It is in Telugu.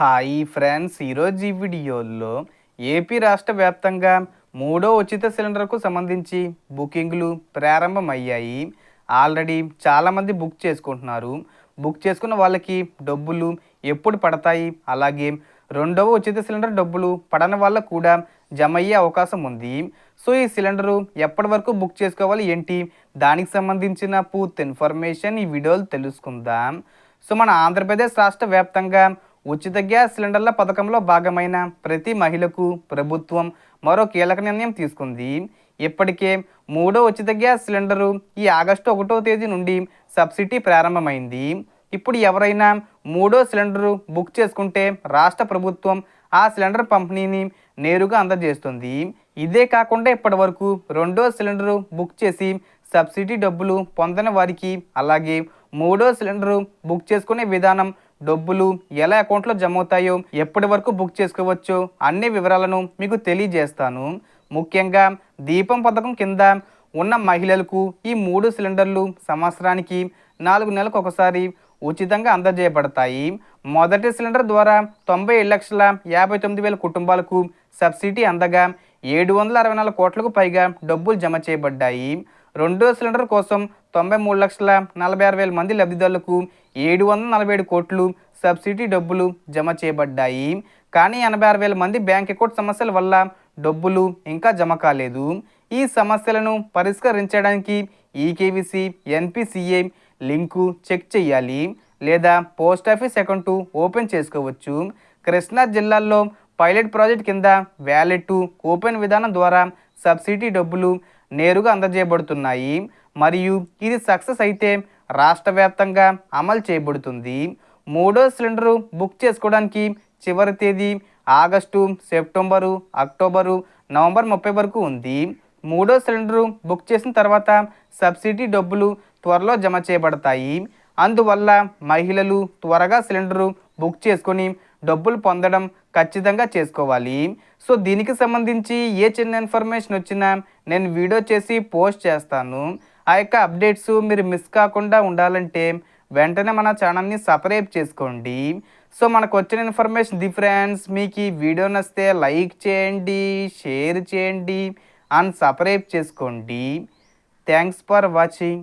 హాయ్ ఫ్రెండ్స్ ఈరోజు ఈ వీడియోలో ఏపీ రాష్ట్ర వ్యాప్తంగా మూడో ఉచిత సిలిండర్కు సంబంధించి బుకింగ్లు ప్రారంభమయ్యాయి. ఆల్రెడీ చాలామంది బుక్ చేసుకుంటున్నారు. బుక్ చేసుకున్న వాళ్ళకి డబ్బులు ఎప్పుడు పడతాయి? అలాగే రెండవ ఉచిత సిలిండర్ డబ్బులు పడని వాళ్ళకు కూడా జమ అయ్యే అవకాశం ఉంది. సో ఈ సిలిండరు ఎప్పటి వరకు బుక్ చేసుకోవాలి ఏంటి? దానికి సంబంధించిన పూర్తి ఇన్ఫర్మేషన్ ఈ వీడియోలు తెలుసుకుందాం. సో మన ఆంధ్రప్రదేశ్ రాష్ట్ర వ్యాప్తంగా ఉచిత గ్యాస్ సిలిండర్ల పథకంలో భాగమైన ప్రతి మహిళకు ప్రభుత్వం మరో కీలక నిర్ణయం తీసుకుంది. ఇప్పటికే మూడో ఉచిత గ్యాస్ సిలిండరు ఈ ఆగస్టు ఒకటో తేదీ నుండి సబ్సిడీ ప్రారంభమైంది. ఇప్పుడు ఎవరైనా మూడో సిలిండరు బుక్ చేసుకుంటే రాష్ట్ర ప్రభుత్వం ఆ సిలిండర్ పంపిణీని నేరుగా అందజేస్తుంది. ఇదే కాకుండా ఇప్పటి వరకు రెండో సిలిండరు బుక్ చేసి సబ్సిడీ డబ్బులు పొందని వారికి అలాగే మూడో సిలిండరు బుక్ చేసుకునే విధానం డబ్బులు ఎలా అకౌంట్లో జమ అవుతాయో ఎప్పటి వరకు బుక్ చేసుకోవచ్చో అన్ని వివరాలను మీకు తెలియజేస్తాను. ముఖ్యంగా దీపం పథకం కింద ఉన్న మహిళలకు ఈ మూడు సిలిండర్లు సంవత్సరానికి నాలుగు నెలలకు ఒకసారి ఉచితంగా అందజేయబడతాయి. మొదటి సిలిండర్ ద్వారా తొంభై ఏడు లక్షల యాభై తొమ్మిది వేల కుటుంబాలకు సబ్సిడీ అందగా ఏడు వందల అరవై నాలుగు కోట్లకు పైగా డబ్బులు జమ చేయబడ్డాయి. రెండో సిలిండర్ కోసం తొంభై మూడు లక్షల నలభై ఆరు వేల మంది లబ్ధిదారులకు ఏడు వందల నలభై ఏడు కోట్లు సబ్సిడీ డబ్బులు జమ చేయబడ్డాయి. కానీ ఎనభై ఆరు వేల మంది బ్యాంక్ అకౌంట్ సమస్యల వల్ల డబ్బులు ఇంకా జమ కాలేదు. ఈ సమస్యలను పరిష్కరించడానికి ఈకేవీసీ ఎన్పిసిఏ లింకు చెక్ చేయాలి లేదా పోస్ట్ ఆఫీస్ అకౌంట్ ఓపెన్ చేసుకోవచ్చు. కృష్ణా జిల్లాల్లో పైలట్ ప్రాజెక్ట్ కింద వ్యాలెట్ ఓపెన్ విధానం ద్వారా సబ్సిడీ డబ్బులు నేరుగా అందజేయబడుతున్నాయి. మరియు ఇది సక్సెస్ అయితే రాష్ట్ర వ్యాప్తంగా అమలు చేయబడుతుంది. మూడో సిలిండరు బుక్ చేసుకోవడానికి చివరి తేదీ ఆగస్టు సెప్టెంబరు అక్టోబరు నవంబర్ ముప్పై వరకు ఉంది. మూడో సిలిండరు బుక్ చేసిన తర్వాత సబ్సిడీ డబ్బులు త్వరలో జమ చేయబడతాయి. అందువల్ల మహిళలు త్వరగా సిలిండరు బుక్ చేసుకొని డబ్బులు పొందడం ఖచ్చితంగా చేసుకోవాలి. సో దీనికి సంబంధించి ఏ చిన్న ఇన్ఫర్మేషన్ వచ్చినా నేను వీడియో చేసి పోస్ట్ చేస్తాను. ఆ యొక్క అప్డేట్స్ మీరు మిస్ కాకుండా ఉండాలంటే వెంటనే మన ఛానల్ని సబ్స్క్రైబ్ చేసుకోండి. సో మనకు వచ్చిన ఇన్ఫర్మేషన్ డిఫరెన్స్ మీకు ఈ వీడియో నచ్చితే లైక్ చేయండి షేర్ చేయండి అండ్ సబ్స్క్రైబ్ చేసుకోండి. Thanks for watching